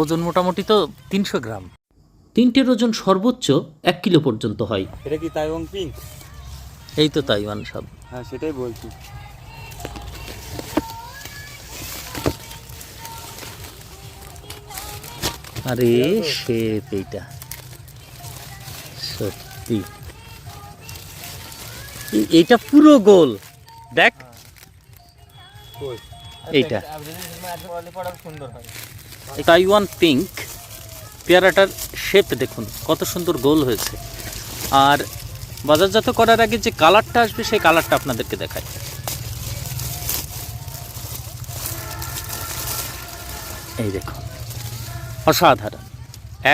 ওজন মোটামুটি তো তিনশো গ্রাম। তিনটের ওজন সর্বোচ্চ এক কিলো পর্যন্ত হয়। এটা কি তাইওয়াং পিঙ্ক এই তো তাইওয়ান সব। হ্যাঁ সেটাই বলছি। আরে শেপ এইটা। সত্যি। এইটা পুরো গোল। দেখ। এইটা। সুন্দর হয়। তাইওয়ান পিঙ্ক পেয়ারাটার শেপ দেখুন কত সুন্দর গোল হয়েছে। আর বাজারজাত করার আগে যে কালারটা আসবে সেই কালারটা আপনাদেরকে দেখায় এই দেখুন অসাধারণ।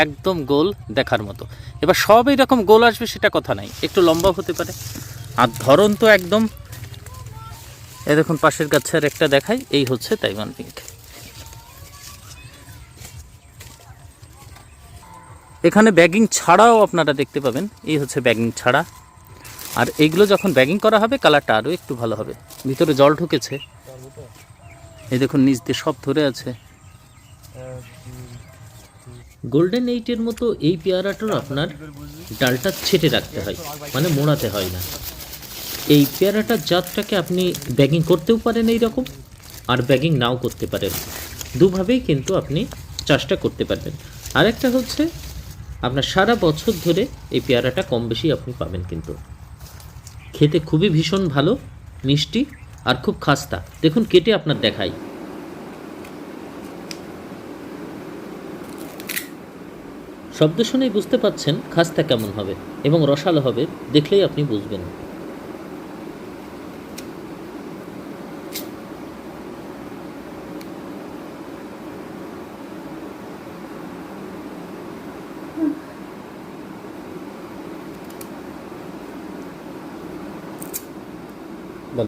একদম গোল দেখার মতো। এবার সব এরকম গোল আসবে সেটা কথা নাই। একটু লম্বা হতে পারে। আর ধরন তো একদম এই দেখুন, পাশের গাছের একটা দেখাই, এই হচ্ছে তাইওয়ান পিঙ্ক। এখানে ব্যাগিং ছাড়াও আপনারা দেখতে পাবেন, এই হচ্ছে ব্যাগিং ছাড়া। আর এইগুলো যখন ব্যাগিং করা হবে, কালারটা আরও একটু ভালো হবে। ভিতরে জল ঢুকেছে। এই দেখুন, নিচ দিয়ে সব ধরে আছে। গোল্ডেন এইটের মতো এই পেয়ারাটার আপনার ডালটা ছেটে রাখতে হয় মানে মোড়াতে হয় না। এই পেয়ারাটার জাতটাকে আপনি ব্যাগিং করতেও পারেন এই রকম আর ব্যাগিং নাও করতে পারেন। দুভাবেই কিন্তু আপনি চাষটা করতে পারবেন। আরেকটা হচ্ছে, আপনার সারা বছর ধরে এই পেয়ারাটা কম বেশি আপনি পাবেন কিন্তু। খেতে খুবই ভীষণ ভালো, মিষ্টি আর খুব খাস্তা। দেখুন, কেটে আপনার দেখাই। শব্দ শুনেই বুঝতে পাচ্ছেন খাস্তা কেমন হবে এবং রসালো হবে, দেখলেই আপনি বুঝবেন। Hmm.